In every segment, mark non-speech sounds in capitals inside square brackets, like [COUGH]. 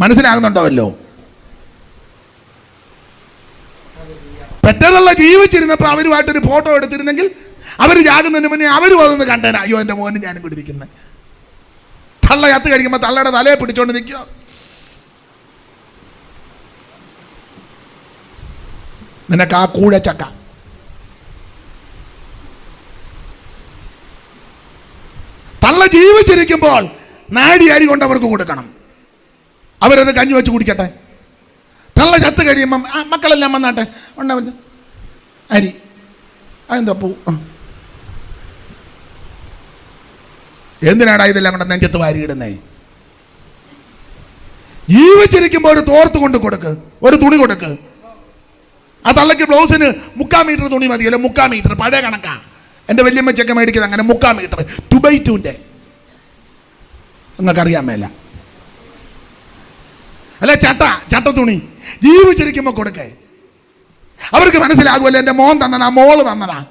മനസ്സിലാകുന്നുണ്ടോല്ലോ പെട്ടെന്നുള്ള ജീവിച്ചിരുന്നപ്പോൾ അവരുമായിട്ടൊരു ഫോട്ടോ എടുത്തിരുന്നെങ്കിൽ അവർ ജാകുന്നതിന് മുന്നേ അവർ വന്നു കണ്ടേന. അയ്യോ എന്റെ മോന് ഞാനും പിടിച്ചിരിക്കുന്നത് തള്ള ചത്ത് കഴിക്കുമ്പോൾ തള്ളയുടെ തലയെ പിടിച്ചോണ്ട് നിൽക്കുക നിനക്ക് ആ കൂഴച്ചക്ക തള്ള ജീവിച്ചിരിക്കുമ്പോൾ നാടി അരി കൊണ്ട് അവർക്ക് കൊടുക്കണം. അവരത് കഞ്ഞി വെച്ച് കുടിക്കട്ടെ. തള്ള ചത്ത് കഴിയുമ്പം മക്കളെല്ലാം വന്നാട്ടെ. ഉണ്ടാവും അരി. അതെന്താ പൂ? എന്തിനാടാ ഇതെല്ലാം കൊണ്ട് നെഞ്ചത്ത് വാരിയിടുന്നേ? ജീവിച്ചിരിക്കുമ്പോൾ ഒരു തോർത്ത് കൊണ്ട് കൊടുക്ക്. ഒരു തുണി കൊടുക്ക്. ആ തള്ളക്ക് ബ്ലൗസിന് മുക്കാ മീറ്റർ തുണി മതിയല്ലോ മുക്കാ മീറ്റർ. പഴയ കണക്കാ. എന്റെ വല്യമ്മച്ചൊക്കെ മേടിക്കുന്നത് അങ്ങനെ മുക്കാ മീറ്റർ. ടു ബൈ നിങ്ങൾക്കറിയാൻ മേല. അല്ല ചട്ട ചട്ട തുണി. ജീവിച്ചിരിക്കുമ്പോൾ കൊടുക്കേ. അവർക്ക് മനസ്സിലാകുമല്ലോ എന്റെ മോൻ തന്നനാ മോൾ തന്നനാ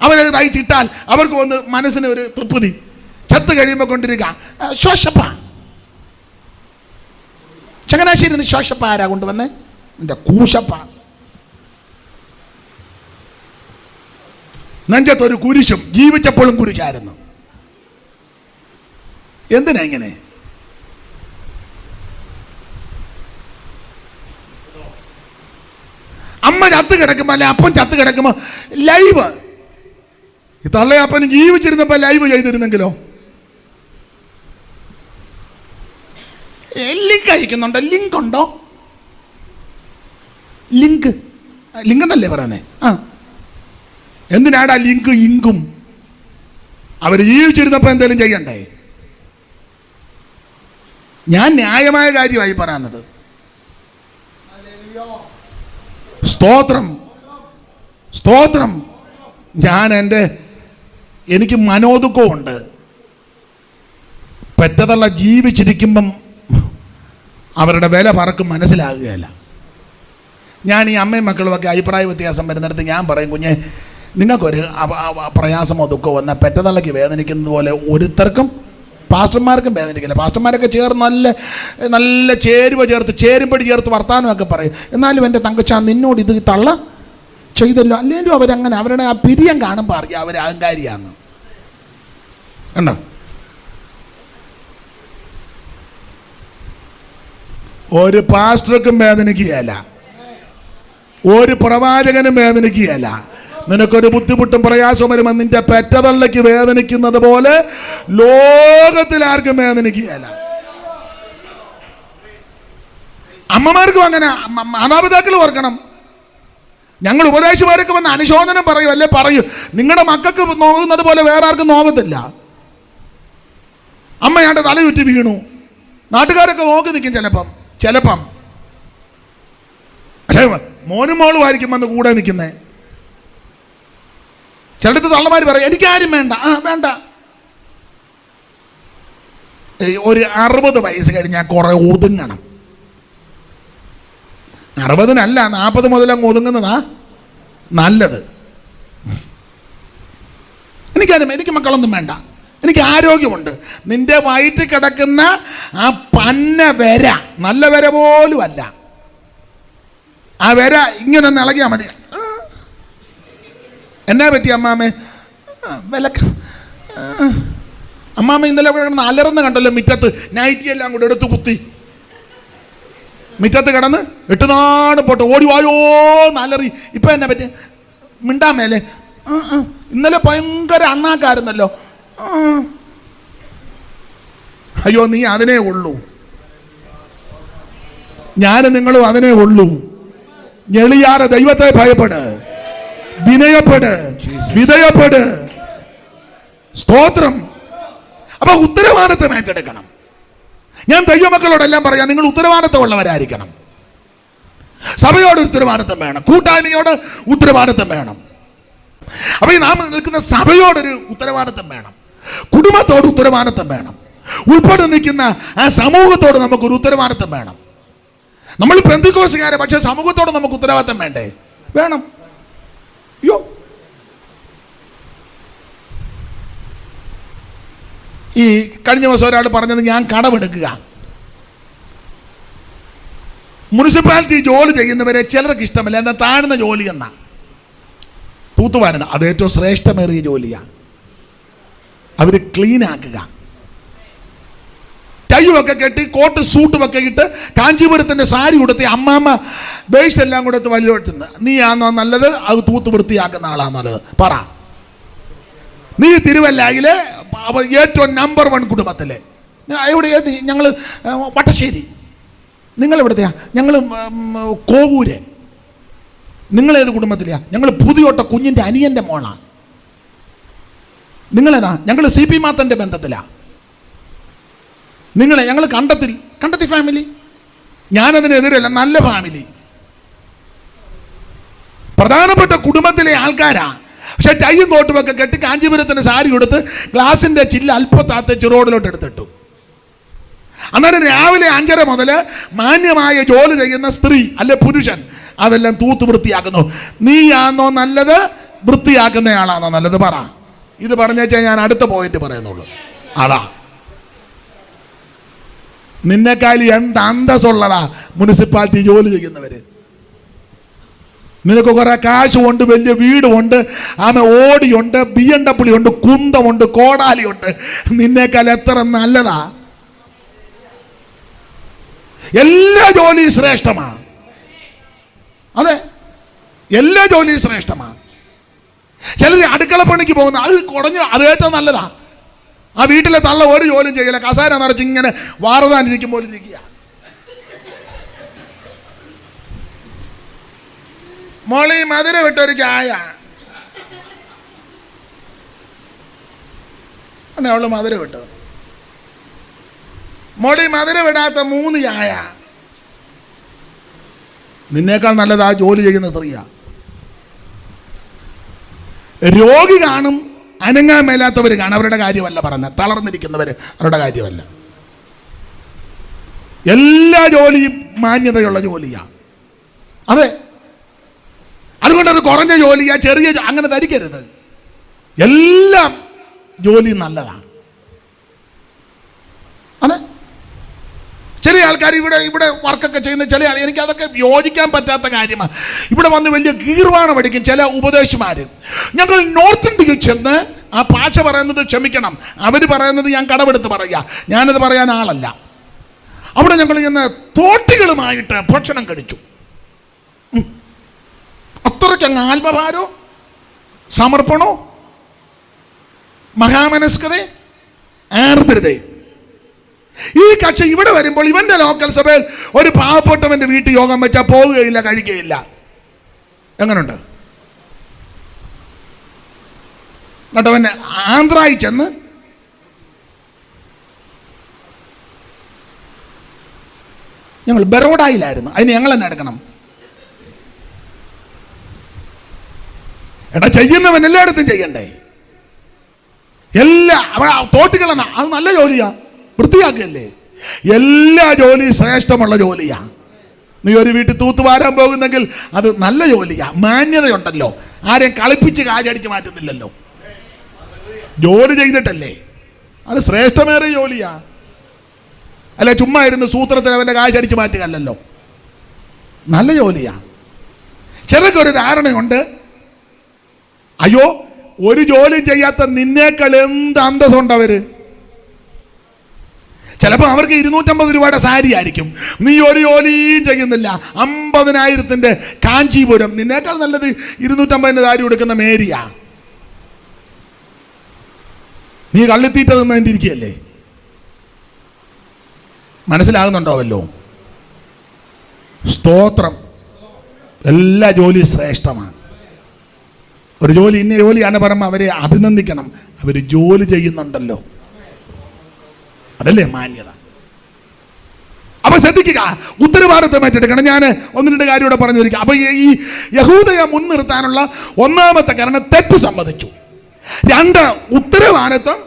അവരത് തയ്ച്ചിട്ടാൽ അവർക്ക് വന്ന് മനസ്സിന് ഒരു തൃപ്തി. ചത്ത് കഴിയുമ്പോൾ കൊണ്ടിരിക്കുക ശോഷപ്പ ചങ്ങനാശ്ശേരി നിന്ന് ശോഷപ്പ ആരാ കൊണ്ടുവന്നേ? എന്റെ കൂശപ്പ. നെഞ്ചത്തൊരു കുരിശും ജീവിച്ചപ്പോഴും കുരിശായിരുന്നു. എന്തിനാ ഇങ്ങനെ? അമ്മ ചത്ത് കിടക്കുമ്പോൾ അല്ലെ അപ്പം ചത്ത് കിടക്കുമ്പോൾ ലൈവ്. ഈ തള്ളയപ്പനും ജീവിച്ചിരുന്നപ്പോൾ ലൈവ് ചെയ്തിരുന്നെങ്കിലോ? ലിങ്ക് അയക്കുന്നുണ്ടോ? ലിങ്ക് ഉണ്ടോ? ലിങ്ക് ലിങ്ക് എന്നല്ലേ പറയുന്നേ? ആ. എന്തിനാടാ ലിങ്ക് ഇങ്കും? അവർ ജീവിച്ചിരുന്നപ്പോൾ എന്തെങ്കിലും ചെയ്യണ്ടേ? ഞാൻ ന്യായമായ കാര്യമായി പറയുന്നത്. സ്തോത്രം. സ്തോത്രം. ഞാൻ എന്റെ എനിക്ക് മനോദുഖമുണ്ട് പെറ്റതള്ള ജീവിച്ചിരിക്കുമ്പം അവരുടെ വില പറക്കും മനസ്സിലാകുകയില്ല. ഞാൻ ഈ അമ്മയും മക്കളുമൊക്കെ അഭിപ്രായ വ്യത്യാസം വരുന്നിടത്ത് ഞാൻ പറയും കുഞ്ഞെ നിങ്ങൾക്കൊരു പ്രയാസമോ ദുഃഖമോ വന്നാൽ പെറ്റതള്ളയ്ക്ക് വേദനിക്കുന്നത് പോലെ ഒരുത്തർക്കും പാസ്റ്റർമാർക്കും വേദനിക്കില്ല പാസ്റ്റർമാരൊക്കെ ചേർന്ന് നല്ല നല്ല ചേരുവ ചേർത്ത് ചേരുമ്പടി ചേർത്ത് വർത്തമാനമൊക്കെ പറയും. എന്നാലും എന്റെ തങ്കച്ച നിന്നോട് ഇത് തള്ള ചെയ്തല്ലോ. അല്ലെങ്കിലും അവരങ്ങനെ അവരുടെ ആ പിരിയം കാണുമ്പോൾ അറിയാം അവർ അഹങ്കാരിയാന്ന്. ഉണ്ടോ ഒരു പാസ്റ്റർക്കും വേദനിക്കുകയല്ല. ഒരു പ്രവാചകനും വേദനിക്കുകയല്ല. നിനക്കൊരു ബുദ്ധിമുട്ടും പ്രയാസവും വരുമ്പോൾ നിന്റെ പെറ്റതള്ളയ്ക്ക് വേദനിക്കുന്നത് പോലെ ലോകത്തിൽ ആർക്കും വേദനിക്കുകയല്ല. അമ്മമാർക്കും അങ്ങനെ മാതാപിതാക്കൾ ഓർക്കണം. ഞങ്ങൾ ഉപദേശമാരൊക്കെ വന്ന് അനുശോചനം പറയും അല്ലേ പറയൂ. നിങ്ങളുടെ മക്കൾക്ക് നോക്കുന്നത് പോലെ വേറെ ആർക്കും നോക്കത്തില്ല അമ്മ തല ചുറ്റി വീണു. നാട്ടുകാരൊക്കെ നോക്കി നിൽക്കും ചിലപ്പം ചിലപ്പം. പക്ഷേ മോനും ആയിരിക്കും വന്ന് കൂടെ നിൽക്കുന്നേ. ചിലടത്ത് തള്ളമാർ പറയും എനിക്കാരും വേണ്ട. ആ വേണ്ട. ഒരു അറുപത് വയസ്സ് കഴിഞ്ഞാൽ കുറെ ഒതുങ്ങണം. അറുപതിനല്ല നാൽപ്പത് മുതൽ അങ്ങ് ഒതുങ്ങുന്നതാ നല്ലത്. എനിക്കാരും എനിക്ക് മക്കളൊന്നും വേണ്ട. എനിക്ക് ആരോഗ്യമുണ്ട്. നിന്റെ വയറ്റിൽ കിടക്കുന്ന ആ പന്ന വര നല്ല വര പോലും അല്ല ആ വര ഇങ്ങനെ ഒന്ന് ഇളകിയാൽ മതി. എന്നാ പറ്റി അമ്മാമേ? വിലക്ക. അമ്മാമ ഇന്നലെ അവിടെ കിടന്ന് അലർന്ന് കണ്ടല്ലോ മുറ്റത്ത്. നൈറ്റി എല്ലാം കൂടെ എടുത്ത് കുത്തി. മുറ്റത്ത് കിടന്ന് എട്ടുനാട് പോട്ട് ഓടി വായോ നല്ലറി ഇപ്പം എന്നെ പറ്റി? മിണ്ടാൻ മേലെ. ആ, ആ. ഇന്നലെ ഭയങ്കര അണ്ണാക്കായിരുന്നല്ലോ. അയ്യോ നീ അതിനേ ഉള്ളൂ. ഞാനും നിങ്ങളും അതിനേ ഉള്ളൂ. ഞെളിയാറ് ദൈവത്തെ ഭയപ്പെട്. വിനയപ്പെട്. വിധയപ്പെട്. സ്തോത്രം. അപ്പൊ ഉത്തരവാദിത്വം ഏറ്റെടുക്കണം. ഞാൻ ദൈവമക്കളോടെല്ലാം പറയാം നിങ്ങൾ ഉത്തരവാദിത്തമുള്ളവരായിരിക്കണം. സഭയോട് ഉത്തരവാദിത്വം വേണം. കൂട്ടായ്മയോട് ഉത്തരവാദിത്വം വേണം. അപ്പൊ ഈ നാം നിൽക്കുന്ന സഭയോടൊരു ഉത്തരവാദിത്വം വേണം. കുടുംബത്തോട് ഉത്തരവാദിത്വം വേണം. ഉൾപ്പെടെ നിൽക്കുന്ന ആ സമൂഹത്തോട് നമുക്കൊരു ഉത്തരവാദിത്വം വേണം. നമ്മൾ പെന്തിക്കോസുകാരെ പക്ഷേ സമൂഹത്തോട് നമുക്ക് ഉത്തരവാദിത്തം വേണ്ടേ? വേണം. അയ്യോ ഈ കഴിഞ്ഞ ദിവസം ഒരാൾ പറഞ്ഞത് ഞാൻ കടമെടുക്കുക. മുനിസിപ്പാലിറ്റി ജോലി ചെയ്യുന്നവരെ ചിലർക്ക് ഇഷ്ടമല്ല. എന്താ താഴ്ന്ന ജോലി എന്നാ? തൂത്തുവാരുന്ന. അത് ഏറ്റവും ശ്രേഷ്ഠമേറിയ ജോലിയാണ് അവർ ക്ലീൻ ടൈയൊക്കെ കെട്ടി കോട്ട് സൂട്ടുമൊക്കെ ഇട്ട് കാഞ്ചീപുരത്തിന്റെ സാരി കൊടുത്ത് അമ്മാമ്മ ബേസ് എല്ലാം കൊടുത്ത് വലിയ നീ ആണോ നല്ലത്? അത് തൂത്ത് വൃത്തിയാക്കുന്ന ആളാന്നുള്ളത് പറ. നീ തിരുവല്ലയിലെ ഏറ്റവും നമ്പർ വൺ കുടുംബത്തിലെ. എവിടെ ഞങ്ങൾ വട്ടശ്ശേരി. നിങ്ങൾ എവിടത്തെയാ ഞങ്ങൾ കോവൂര്. നിങ്ങളേത് കുടുംബത്തിലെയാ? ഞങ്ങൾ പുതിയോട്ട കുഞ്ഞിന്റെ അനിയന്റെ മോളാണ് നിങ്ങളേതാ? ഞങ്ങൾ സി പി മാത്തന്റെ ബന്ധത്തിലാണ് നിങ്ങളെ ഞങ്ങൾ കണ്ടത്തിൽ കണ്ടത്തി ഫാമിലി ഞാനതിനെതിരല്ല നല്ല ഫാമിലി പ്രധാനപ്പെട്ട കുടുംബത്തിലെ ആൾക്കാരാ. പക്ഷെ ടൈയും തോട്ടുമൊക്കെ കെട്ടി കാഞ്ചീപുരത്തിന് സാരി കൊടുത്ത് ഗ്ലാസിന്റെ ചില്ല അല്പത്താത്ത ചിറോടിലോട്ട് എടുത്തിട്ടു. അന്നേരം രാവിലെ അഞ്ചര മുതൽ മാന്യമായ ജോലി ചെയ്യുന്ന സ്ത്രീ അല്ലെ പുരുഷൻ അതെല്ലാം തൂത്ത് വൃത്തിയാക്കുന്നു. നീയാണോ നല്ലത് വൃത്തിയാക്കുന്നയാളാണോ നല്ലത് പറ. ഇത് പറഞ്ഞേച്ചാൽ ഞാൻ അടുത്ത പോയിന്റ് പറയുന്നുള്ളൂ. അതാ. നിന്നെക്കാലി എന്ത് അന്തസ്സുള്ളതാ മുനിസിപ്പാലിറ്റി ജോലി ചെയ്യുന്നവര്? നിനക്ക് കുറെ കാശുമുണ്ട് വലിയ വീടുമുണ്ട് ആമ ഓടിയുണ്ട് ബി എം ഡബ്ല്യു ഉണ്ട് കുന്തമുണ്ട് കോടാലിയുണ്ട്. നിന്നേക്കാൾ എത്ര നല്ലതാ? എല്ലാ ജോലിയും ശ്രേഷ്ഠമാ. അതെ എല്ലാ ജോലിയും ശ്രേഷ്ഠമാ. ചിലർ അടുക്കള പണിക്ക് പോകുന്ന അത് കുറഞ്ഞു അതേറ്റവും നല്ലതാ. ആ വീട്ടിലെ തള്ള ഒരു ജോലിയും ചെയ്യില്ല. കസാര നിറച്ച് ഇങ്ങനെ വാറുതാനിരിക്കും പോലും ഇരിക്കുക. മോളി മധുര വിട്ടൊരു ചായ. അന്നെ അവൾ മധുര വിട്ടത്? മോളി മധുര വിടാത്ത മൂന്ന് ചായ. നിന്നേക്കാൾ നല്ലത് ആ ജോലി ചെയ്യുന്ന സ്ത്രീയാ. രോഗി കാണും അനങ്ങാൻ മേലാത്തവർ കാണും. അവരുടെ കാര്യമല്ല പറഞ്ഞ തളർന്നിരിക്കുന്നവർ അവരുടെ കാര്യമല്ല. എല്ലാ ജോലിയും മാന്യതയുള്ള ജോലിയാണ് അതെ. അതുകൊണ്ട് അത് കുറഞ്ഞ ജോലിയാ ചെറിയ അങ്ങനെ ധരിക്കരുത്. എല്ലാം ജോലി നല്ലതാണ് അതെ ചില ആൾക്കാർ ഇവിടെ ഇവിടെ വർക്കൊക്കെ ചെയ്യുന്ന ചില ആൾ എനിക്ക് അതൊക്കെ യോജിക്കാൻ പറ്റാത്ത കാര്യമാണ്. ഇവിടെ വന്ന് വലിയ ഗീർവാണം അടിക്കും ചില ഉപദേശിമാർ ഞങ്ങൾ നോർത്ത് ഇന്ത്യയിൽ ചെന്ന് ആ ഭാഷ പറയുന്നത് ക്ഷമിക്കണം. അവർ പറയുന്നത് ഞാൻ കടമെടുത്ത് പറയുക ഞാനത് പറയാൻ ആളല്ല. അവിടെ ഞങ്ങൾ ചെന്ന് തോട്ടികളുമായിട്ട് ഭക്ഷണം കഴിച്ചു. അത്രയ്ക്ക് അങ്ങ് ആത്മഭാരോ സമർപ്പണോ? മഹാമനസ്കതേ? ആർദ്രതയും ഈ കക്ഷി ഇവിടെ വരുമ്പോൾ ഇവന്റെ ലോക്കൽ സഭയിൽ ഒരു പാവപ്പെട്ടവന്റെ വീട്ടിൽ യോഗം വെച്ചാൽ പോവുകയില്ല കഴിക്കുകയില്ല. എങ്ങനുണ്ട്? എന്നിട്ടവൻ ആന്ധ്രായി ചെന്ന് ഞങ്ങൾ ബറോഡായിലായിരുന്നു. അതിന് ഞങ്ങൾ തന്നെ എടുക്കണം. എടാ ചെയ്യുന്നവൻ എല്ലായിടത്തും ചെയ്യണ്ടേ? എല്ലാ തോട്ടിക്കളെന്നാ അത് നല്ല ജോലിയാ. വൃത്തിയാക്കല്ലേ? എല്ലാ ജോലിയും ശ്രേഷ്ഠമുള്ള ജോലിയാണ് നീ ഒരു വീട്ടിൽ തൂത്തുവാരാൻ പോകുന്നെങ്കിൽ അത് നല്ല ജോലിയാണ് മാന്യതയുണ്ടല്ലോ. ആരെയും കളിപ്പിച്ച് കാജടിച്ച് മാറ്റുന്നില്ലല്ലോ. ജോലി ചെയ്തിട്ടല്ലേ. അത് ശ്രേഷ്ഠമേറിയ ജോലിയാ. അല്ലെ ചുമ്മാ ഇരുന്ന് സൂത്രത്തിൽ അവന്റെ കാശടിച്ച് മാറ്റുകയല്ലല്ലോ. നല്ല ജോലിയാ. ചെറുക്കൊരു ധാരണയുണ്ട്. അയ്യോ ഒരു ജോലി ചെയ്യാത്ത നിന്നേക്കാൾ എന്ത് അന്തസ്സുണ്ട് അവർ? ചിലപ്പോൾ അവർക്ക് ഇരുന്നൂറ്റമ്പത് രൂപയുടെ സാരി ആയിരിക്കും. നീ ഒരു ജോലിയും ചെയ്യുന്നില്ല. അമ്പതിനായിരത്തിന്റെ കാഞ്ചീപുരം. നിന്നേക്കാൾ നല്ലത് ഇരുന്നൂറ്റമ്പതിന്റെ സാരി കൊടുക്കുന്ന മേരിയ. നീ കള്ളിത്തീറ്റ തിന്നതിന്റെ ഇരിക്കുകയല്ലേ മനസ്സിലാകുന്നുണ്ടോ വല്ലോ സ്തോത്രം. എല്ലാ ജോലിയും ശ്രേഷ്ഠമാണ്. ഒരു ജോലി ഇന്ന ജോലിയാണ് പറയുമ്പോൾ അവരെ അഭിനന്ദിക്കണം. അവർ ജോലി ചെയ്യുന്നുണ്ടല്ലോ. അതല്ലേ മാന്യത? അപ്പൊ ശ്രദ്ധിക്കുക ഉത്തരവാദിത്വം ഏറ്റെടുക്കണം. ഞാൻ ഒന്ന് രണ്ട് കാര്യം ഇവിടെ പറഞ്ഞിരിക്കുക അപ്പൊ ഈ- യഹൂദയെ മുൻനിർത്താനുള്ള ഒന്നാമത്തെ കാരണം തെറ്റ് സമ്മതിച്ചു. രണ്ട് ഉത്തരവാദിത്വം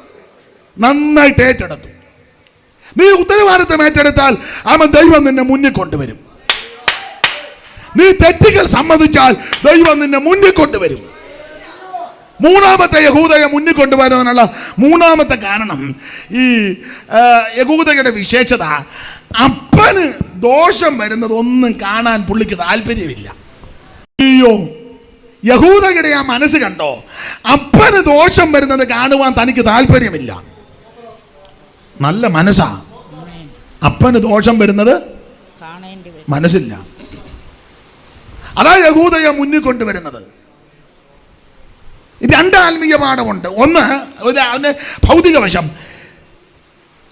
നന്നായിട്ട് ഏറ്റെടുത്തു. നീ ഉത്തരവാദിത്വം ഏറ്റെടുത്താൽ അവൻ ദൈവം നിന്നെ മുന്നിൽ കൊണ്ടുവരും. നീ തെറ്റുകൾ സമ്മതിച്ചാൽ ദൈവം നിന്നെ മുന്നിൽ കൊണ്ടുവരും. മൂന്നാമത്തെ യഹൂദയെ മുന്നിൽ കൊണ്ടുവരാനുള്ള മൂന്നാമത്തെ കാരണം ഈ യഹൂദയുടെ വിശേഷത അപ്പന് ദോഷം വരുന്നത് ഒന്നും കാണാൻ പുള്ളിക്ക് താല്പര്യമില്ല. അയ്യോ യഹൂദയുടെ ആ മനസ്സ് കണ്ടോ? അപ്പന് ദോഷം വരുന്നത് കാണുവാൻ തനിക്ക് താല്പര്യമില്ല. നല്ല മനസ്സാ. അപ്പന് ദോഷം വരുന്നത് മനസ്സില്ല. അതാ യഹൂദയെ മുന്നിൽ കൊണ്ടുവരുന്നത്. രണ്ട് ആത്മീയ പാഠമുണ്ട് ഒന്ന് ഒരു അവന്റെ ഭൗതിക വശം.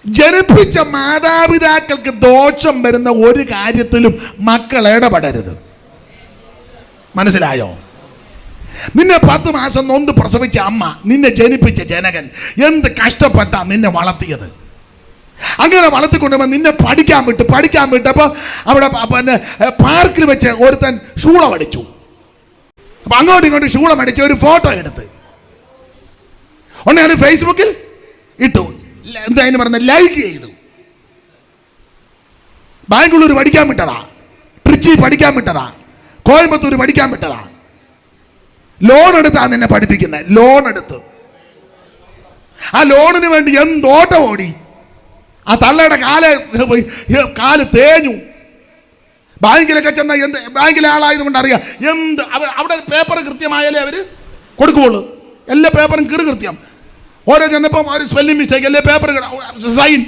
ജനിപ്പിച്ച മാതാപിതാക്കൾക്ക് ദോഷം വരുന്ന ഒരു കാര്യത്തിലും മക്കൾ ഇടപെടരുത്. മനസ്സിലായോ? നിന്നെ പത്ത് മാസം നൊന്ത് പ്രസവിച്ച അമ്മ നിന്നെ ജനിപ്പിച്ച ജനകൻ എന്ത് കഷ്ടപ്പെട്ടാ നിന്നെ വളർത്തിയത്? അങ്ങനെ വളർത്തിക്കൊണ്ടുപോയി നിന്നെ പഠിക്കാൻ വിട്ടു പഠിക്കാൻ വിട്ടപ്പോൾ അവിടെ പിന്നെ പാർക്കിൽ വെച്ച് ഒരുത്തൻ ഷൂളം അടിച്ചു അപ്പൊ അങ്ങോട്ടും ഇങ്ങോട്ടും ശൂളം അടിച്ച് ഒരു ഫോട്ടോ എടുത്ത്. ഉടനെ അത് ഫേസ്ബുക്കിൽ ഇട്ടു. എന്താ അതിന് പറഞ്ഞ ലൈക്ക് ചെയ്തു. ബാംഗ്ലൂർ പഠിക്കാൻ വിട്ടതാ. ട്രിച്ചി പഠിക്കാൻ വിട്ടതാ. കോയമ്പത്തൂർ പഠിക്കാൻ വിട്ടതാ. ലോൺ എടുത്താ നിന്നെ പഠിപ്പിക്കുന്നത്. ലോൺ എടുത്ത്. ആ ലോണിന് വേണ്ടി എന്തോട്ടം ഓടി? ആ തള്ളയുടെ കാൽ കാൽ തേഞ്ഞു. ബാങ്കിലൊക്കെ ചെന്ന എന്ത് ബാങ്കിലെ ആളായതുകൊണ്ട് അറിയാം. എന്ത് അവിടെ പേപ്പർ കൃത്യമായാലേ അവർ കൊടുക്കുകയുള്ളൂ എല്ലാ പേപ്പറും കീറ് കൃത്യം. ഓരോ ചെന്നപ്പം ഒരു സ്പെല്ലിംഗ് മിസ്റ്റേക്ക് എല്ലാ പേപ്പർ സൈൻ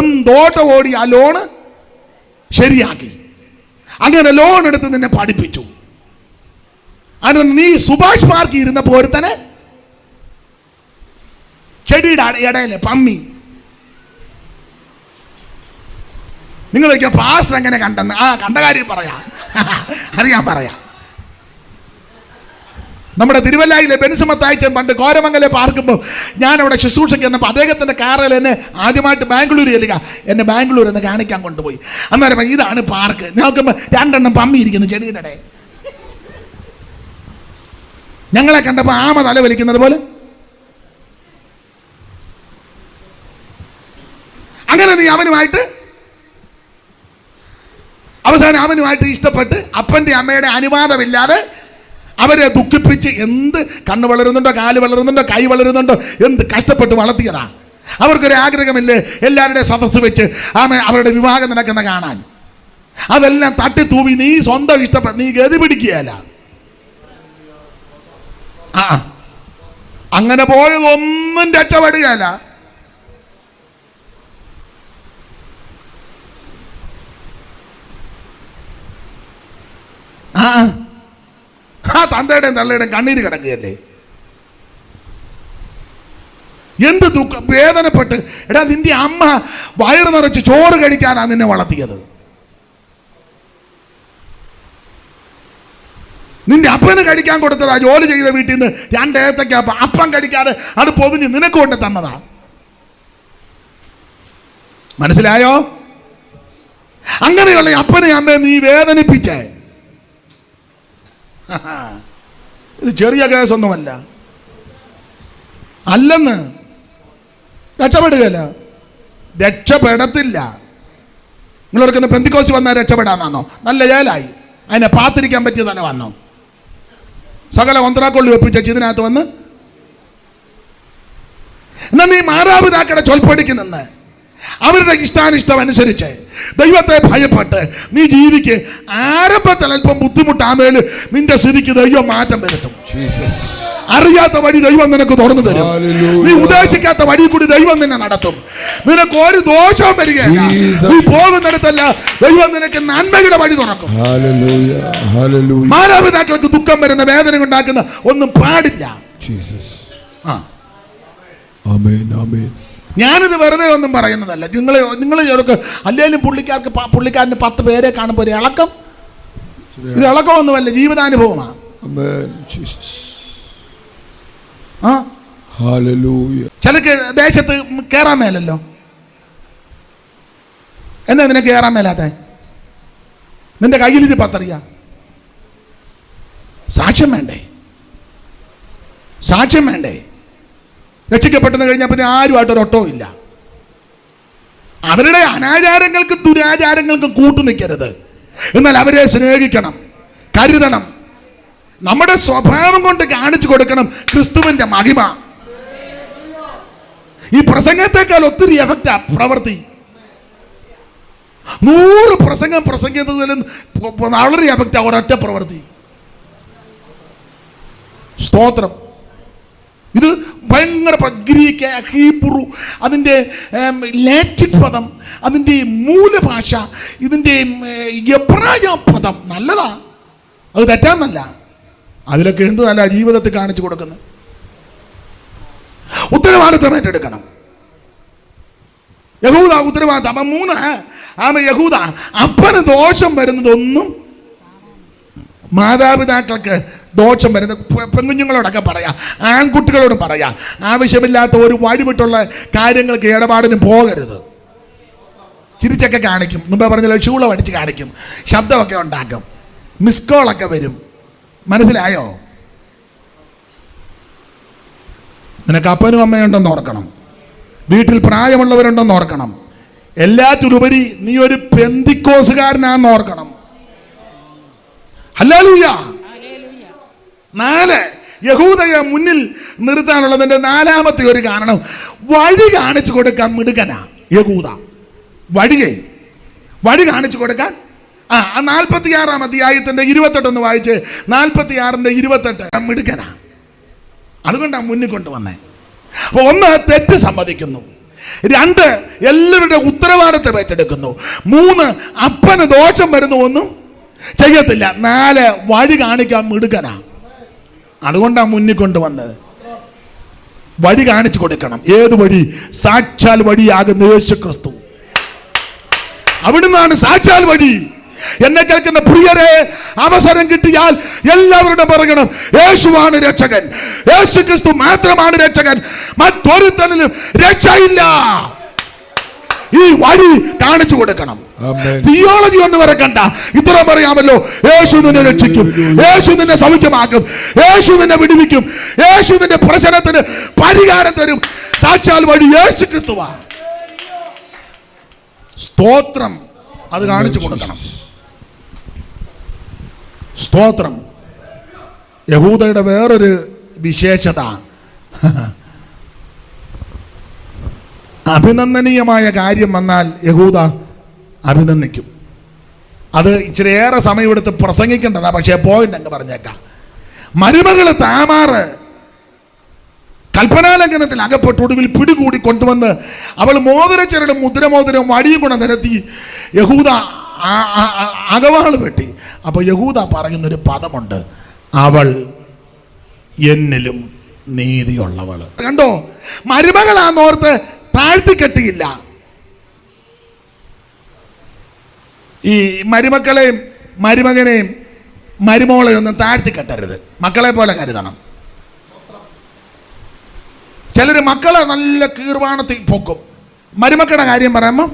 എന്തോട്ടം ഓടി ആ ലോണ് ശരിയാക്കി. അങ്ങനെ ലോൺ എടുത്ത് നിന്നെ പഠിപ്പിച്ചു. അങ്ങനെ നീ സുഭാഷ് പാർക്കിൽ ഇരുന്നപ്പോൾ ഒരുത്തനെ ചെടിയുടെ ഇടയിലെ പമ്മി നിങ്ങളൊക്കെ പാസ്റ്റർ എങ്ങനെ കണ്ടെന്ന്? ആ കണ്ട കാര്യം പറയാം. [LAUGHS] അത് ഞാൻ പറയാം. നമ്മുടെ തിരുവല്ലായിലെ ബെൻസുമത്തായച്ചൻ പണ്ട് കോരമംഗലെ പാർക്കുമ്പോൾ ഞാൻ അവിടെ ശുശ്രൂഷയ്ക്ക് വന്നപ്പോൾ അദ്ദേഹത്തിന്റെ കാറിൽ എന്നെ ആദ്യമായിട്ട് ബാംഗ്ലൂർ ചെല്ലുക. എന്നെ ബാംഗ്ലൂർ എന്ന് കാണിക്കാൻ കൊണ്ടുപോയി. അന്നേരം ഇതാണ് പാർക്ക് നോക്കുമ്പോൾ രണ്ടെണ്ണം പമ്മിയിരിക്കുന്നു ചെടിയുടെ ഇടയിൽ. ഞങ്ങളെ കണ്ടപ്പോൾ ആമ തല വലിക്കുന്നത് പോലെ. അങ്ങനെ നീ അവനുമായിട്ട് അവസാനം അവനുമായിട്ട് ഇഷ്ടപ്പെട്ട് അപ്പന്റെ അമ്മയുടെ അനുവാദമില്ലാതെ അവരെ ദുഃഖിപ്പിച്ച് എന്ത് കണ്ണ് വളരുന്നുണ്ടോ കാൽ വളരുന്നുണ്ടോ കൈ വളരുന്നുണ്ടോ എന്ത് കഷ്ടപ്പെട്ട് വളർത്തിയതാ? അവർക്കൊരു ആഗ്രഹമില്ലേ എല്ലാവരുടെയും സദസ്സ് വെച്ച് ആമേ അവരുടെ വിവാഹം നടക്കുന്ന കാണാൻ? അതെല്ലാം തട്ടി തൂവി നീ സ്വന്തം ഇഷ്ടപ്പെട്ട് നീ ഗതി പിടിക്കുകയല്ല. ആ. അങ്ങനെ പോയതൊന്നും രക്ഷപ്പെടുകയല്ല. ആ ആ. തന്തയുടെയും തള്ളയുടെയും കണ്ണീര് കിടക്കുകയല്ലേ? എന്ത് ദുഃഖം വേദനപ്പെട്ട് എടാ നിന്റെ അമ്മ വയറ് നിറച്ച് ചോറ് കഴിക്കാനാണ് നിന്നെ വളർത്തിയത്. നിന്റെ അപ്പന് കഴിക്കാൻ കൊടുത്തതാ ജോലി ചെയ്ത വീട്ടിൽ നിന്ന് രണ്ടേത്തക്ക അപ്പം കഴിക്കാതെ അത് പൊതിഞ്ഞ് നിനക്ക് കൊണ്ട് തന്നതാ. മനസ്സിലായോ? അങ്ങനെയുള്ള അപ്പനെ അമ്മയെ നീ വേദനിപ്പിച്ചേ. [LAUGHS] ഇത് ചെറിയ കേസൊന്നുമല്ല. അല്ലെന്ന് രക്ഷപ്പെടുകയല്ല. രക്ഷപ്പെടത്തില്ല. നിങ്ങളൊരുക്കുന്ന പെന്തിക്കോസ് വന്നാൽ രക്ഷപ്പെടാന്നാണോ നല്ല ഏലായി. അതിനെ പാത്തിരിക്കാൻ പറ്റിയ സ്ഥലമാണോ സകല ഒന്തരാക്കൊള്ളി ഒപ്പിച്ചു ഇതിനകത്ത് വന്ന്. എന്നാൽ നീ മാതാപിതാക്കളുടെ ചൊൽപ്പടിക്ക് നിന്ന്. അവരുടെ ഇഷ്ടാനിഷ്ടം അനുസരിച്ച് ദൈവത്തെ ഭയപ്പെട്ട് നീ ജീവിക്ക് ആരംഭത്തിൽ അല്പം ബുദ്ധിമുട്ടാമേൽ നിന്റെ സ്ഥിതിക്ക് ദൈവം മാറ്റം വരുത്തും. അറിയാത്ത വഴി ദൈവം നിനക്ക് തുറന്നു തരും. നീ ഉദ്ദേശിക്കാത്ത വഴി കൂടി ദൈവം നിന്നെ നടത്തും നിനക്ക് ഒരു ദോഷവും വരികയില്ല Jesus. നീ പോകുന്നിടത്തല്ല ദൈവം നിനക്ക് നന്മയുടെ വഴി തുറക്കും. മാതാപിതാക്കൾക്ക് ദുഃഖം വരുന്ന വേദന ഉണ്ടാക്കുന്ന ഒന്നും പാടില്ല ജീസസ് ആ ആമേൻ Amen. ഞാനിത് വെറുതെ ഒന്നും പറയുന്നതല്ല. നിങ്ങൾ നിങ്ങൾ ചെറുക്ക് അല്ലെങ്കിലും പുള്ളിക്കാർക്ക് പുള്ളിക്കാരന്റെ പുള്ളിക്കാരന് പത്ത് പേരെ കാണുമ്പോൾ ഒരു ഇളക്കം. ഇത് ഇളക്കമൊന്നുമല്ല ജീവിതാനുഭവമാണ്. ആ. ചിലക്ക് ദേശത്ത് കയറാൻ മേലല്ലോ. എന്നാ നിനക്ക് കയറാൻ മേലാത്ത? നിന്റെ കയ്യിലിരി പത്തറിയ? സാക്ഷ്യം വേണ്ടേ? സാക്ഷ്യം വേണ്ടേ? രക്ഷിക്കപ്പെട്ടെന്ന് കഴിഞ്ഞാൽ പിന്നെ ആരുമായിട്ടൊരു ഓട്ടോ ഇല്ല. അവരുടെ അനാചാരങ്ങൾക്കും ദുരാചാരങ്ങൾക്കും കൂട്ടു നിൽക്കരുത്. എന്നാൽ അവരെ സ്നേഹിക്കണം കരുതണം. നമ്മുടെ സ്വഭാവം കൊണ്ട് കാണിച്ചു കൊടുക്കണം ക്രിസ്തുവിന്റെ മഹിമ. ഈ പ്രസംഗത്തെക്കാൾ ഒത്തിരി എഫക്റ്റാ പ്രവൃത്തി. നൂറ് പ്രസംഗം പ്രസംഗിക്കുന്നതിലും വളരെ എഫക്റ്റാ ഒരൊറ്റ പ്രവൃത്തി. സ്തോത്രം. ഇത് ഭയങ്കര ഗ്രീക്ക് ഹീബ്രു അതിന്റെ ലാറ്റിൻ പദം അതിന്റെ മൂലഭാഷ ഇതിന്റെ എബ്രായ പദം നല്ലതാ. അത് തെറ്റാന്നല്ല. അതിലൊക്കെ എന്ത് നല്ല ജീവിതത്തിൽ കാണിച്ചു കൊടുക്കുന്നത് ഉത്തരവാദിത്വം ഏറ്റെടുക്കണം. യഹൂദ ഉത്തരവാദിത്വം അപ്പം മൂന്ന് ആമ യഹൂദ അപ്പന് ദോഷം വരുന്നതൊന്നും മാതാപിതാക്കൾക്ക് ദോഷം വരുന്ന പെൺകുഞ്ഞുങ്ങളോടൊക്കെ പറയാം. ആൺകുട്ടികളോട് പറയാം. ആവശ്യമില്ലാത്ത ഒരു വഴിവിട്ടുള്ള കാര്യങ്ങൾക്ക് ഇടപാടിന് പോകരുത്. ചിരിച്ചൊക്കെ കാണിക്കും. മുമ്പേ പറഞ്ഞല്ലോ ഷൂളം അടിച്ച് കാണിക്കും. ശബ്ദമൊക്കെ ഉണ്ടാക്കും. മിസ് കോളൊക്കെ വരും. മനസ്സിലായോ? നിനക്ക് അപ്പനും അമ്മയുണ്ടെന്ന് ഓർക്കണം. വീട്ടിൽ പ്രായമുള്ളവരുണ്ടെന്ന് ഓർക്കണം. എല്ലാറ്റിലുപരി നീ ഒരു പെന്തിക്കോസുകാരനാന്ന് ഓർക്കണം. ഹല്ലേലൂയ! നാല് യഹൂദയെ മുന്നിൽ നിർത്താനുള്ളതിന്റെ നാലാമത്തെ ഒരു കാരണം വഴി കാണിച്ചു കൊടുക്കാൻ മിടുക്കനാ യഹൂദ. വഴിയെ വഴി കാണിച്ചു കൊടുക്കാൻ. ആ ആ നാൽപ്പത്തി ആറാം അധ്യായത്തിന്റെ ഇരുപത്തെട്ടൊന്ന് വായിച്ച് നാൽപ്പത്തി ആറിന്റെ ഇരുപത്തെട്ട് മിടുക്കനാ. അതുകൊണ്ടാണ് മുന്നിൽ കൊണ്ടുവന്നേ. അപ്പോൾ ഒന്ന് തെറ്റ് സമ്മതിക്കുന്നു. രണ്ട് എല്ലാവരുടെ ഉത്തരവാദിത്തം ഏറ്റെടുക്കുന്നു. മൂന്ന് അപ്പന് ദോഷം വരുന്നു ഒന്നും ചെയ്യത്തില്ല. നാല് വഴി കാണിക്കാൻ മിടുക്കനാ. അതുകൊണ്ടാണ് മുന്നിൽ കൊണ്ടുവന്നത്. വഴി കാണിച്ചു കൊടുക്കണം. ഏത് വഴി? സാക്ഷാൽ വഴിയാകുന്ന യേശു ക്രിസ്തു അവിടുന്നാണ് സാക്ഷാൽ വഴി. എന്നെ കേൾക്കുന്ന പ്രിയരെ അവസരം കിട്ടിയാൽ എല്ലാവരുടെ പറയണം യേശുവാണ് രക്ഷകൻ. യേശു ക്രിസ്തു മാത്രമാണ് രക്ഷകൻ. മറ്റൊരുത്തനിലും രക്ഷയില്ല. ഈ വഴി കാണിച്ചു കൊടുക്കണം. തിയോളജി ഒന്നും വരെ കണ്ട. ഇത്ര പറയാമല്ലോ. യേശു നിന്നെ രക്ഷിക്കും. യേശു നിന്നെ സൗഖ്യമാക്കും. യേശു നിന്നെ വിടുവിക്കും. യേശു നിന്റെ പ്രശ്നത്തിന് പരിഹാരം തരും. സാക്ഷാൽ വഴി യേശു ക്രിസ്തുവാ സ്തോത്രം അത് കാണിച്ചു കൊടുക്കണം. സ്തോത്രം. യഹൂദയുടെ വേറൊരു വിശേഷത. അഭിനന്ദനീയമായ കാര്യം വന്നാൽ യഹൂദ അഭിനന്ദിക്കും. അത് ഇച്ചിരി ഏറെ സമയമെടുത്ത് പ്രസംഗിക്കേണ്ടതാ പക്ഷേ പോയിന്റ് അങ്ങ് പറഞ്ഞേക്കാം. മരുമകൾ താമാറ് കൽപ്പനാലംഘനത്തിൽ അകപ്പെട്ട് ഒടുവിൽ പിടികൂടി കൊണ്ടുവന്ന് അവൾ മോതിരച്ചരടും മുദ്രമോതിരവും വടിയും കൊണ്ട് നിരത്തി യഹൂദ അകവാൾ വെട്ടി. അപ്പൊ യഹൂദ പറയുന്നൊരു പദമുണ്ട് അവൾ എന്നിലും നീതിയുള്ളവൾ. കണ്ടോ? മരുമകളാന്നോർത്ത് താഴ്ത്തിക്കെട്ടിയില്ല ഈ മരുമക്കളെയും മരുമകനെയും മരുമോളെയും ഒന്നും താഴ്ത്തിക്കെട്ടരുത് മക്കളെ പോലെ കരുതണം. ചിലർ മക്കളെ നല്ല കീർവാണത്തിൽ പൊക്കും. മരുമക്കളുടെ കാര്യം പറയുമ്പോൾ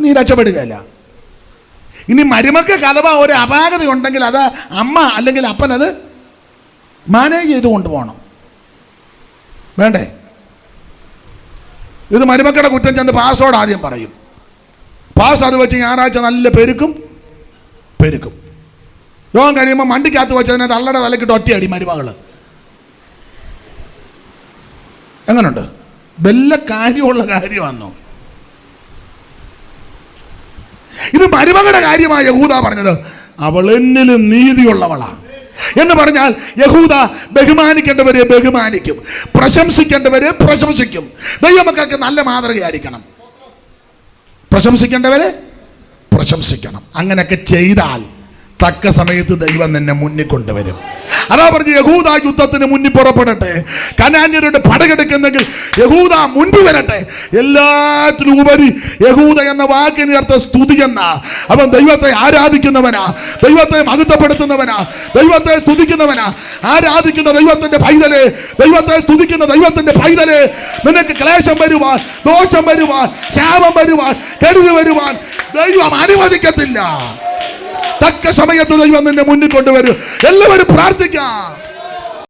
നീ രക്ഷപ്പെടുകയല്ല. ഇനി മരുമക്ക് കഥവ ഒരു അപാകത ഉണ്ടെങ്കിൽ അത് അമ്മ അല്ലെങ്കിൽ അപ്പനത് മാനേജ് ചെയ്ത് കൊണ്ടുപോകണം. വേണ്ടേ? ഇത് മരുമക്കളുടെ കുറ്റം ചെന്ന് പാസ്വേഡ് ആദ്യം പറയും. പാസ് അത് വെച്ച് ഞായറാഴ്ച നല്ല പെരുക്കും പെരുക്കും. യോഗം കഴിയുമ്പോൾ മണ്ടിക്കകത്ത് വെച്ച് അതിനെ തള്ളയുടെ തലക്കിട്ട് ഒറ്റയടി മരുമകൾ എങ്ങനുണ്ട്? വല്ല കാര്യമുള്ള കാര്യമാണോ ഇത് മരുമകളുടെ കാര്യമായ യഹൂദ പറഞ്ഞത് അവൾ എന്നിലും നീതിയുള്ളവളാ എന്ന് പറഞ്ഞാൽ യഹൂദ ബഹുമാനിക്കേണ്ടവരെ ബഹുമാനിക്കും. പ്രശംസിക്കേണ്ടവരെ പ്രശംസിക്കും. ദൈവമക്കൾക്ക് നല്ല മാതൃകയായിരിക്കണം. പ്രശംസിക്കേണ്ടവരെ പ്രശംസിക്കണം. അങ്ങനെയൊക്കെ ചെയ്താൽ തക്ക സമയത്ത് ദൈവം നിന്നെ മുന്നിൽ കൊണ്ടുവരും. അതാ പറഞ്ഞ് യഹൂദ യുദ്ധത്തിന് മുന്നിൽ പുറപ്പെടട്ടെ. കനാന്യരുടെ പടകെടുക്കുന്നെങ്കിൽ യഹൂദ മുൻപ് വരട്ടെ. എല്ലാത്തിലും ഉപരി യഹൂദ എന്ന വാക്കിന് അർത്ഥം സ്തുതി എന്ന അവൻ ദൈവത്തെ ആരാധിക്കുന്നവനാ ദൈവത്തെ മഹത്വപ്പെടുത്തുന്നവനാ ദൈവത്തെ സ്തുതിക്കുന്നവനാ. ആരാധിക്കുന്ന ദൈവത്തിന്റെ പൈതലെ ദൈവത്തെ സ്തുതിക്കുന്ന ദൈവത്തിന്റെ പൈതലെ. നിനക്ക് ക്ലേശം വരുവാൻ ദോഷം വരുവാൻ ശാപം വരുവാൻ കരുതി വരുവാൻ ദൈവം അനുവദിക്കത്തില്ല. തക്ക സമയത്ത് ദൈവം നിന്നെ മുന്നിൽ കൊണ്ടുവരും. എല്ലാവരും പ്രാർത്ഥിക്കാം.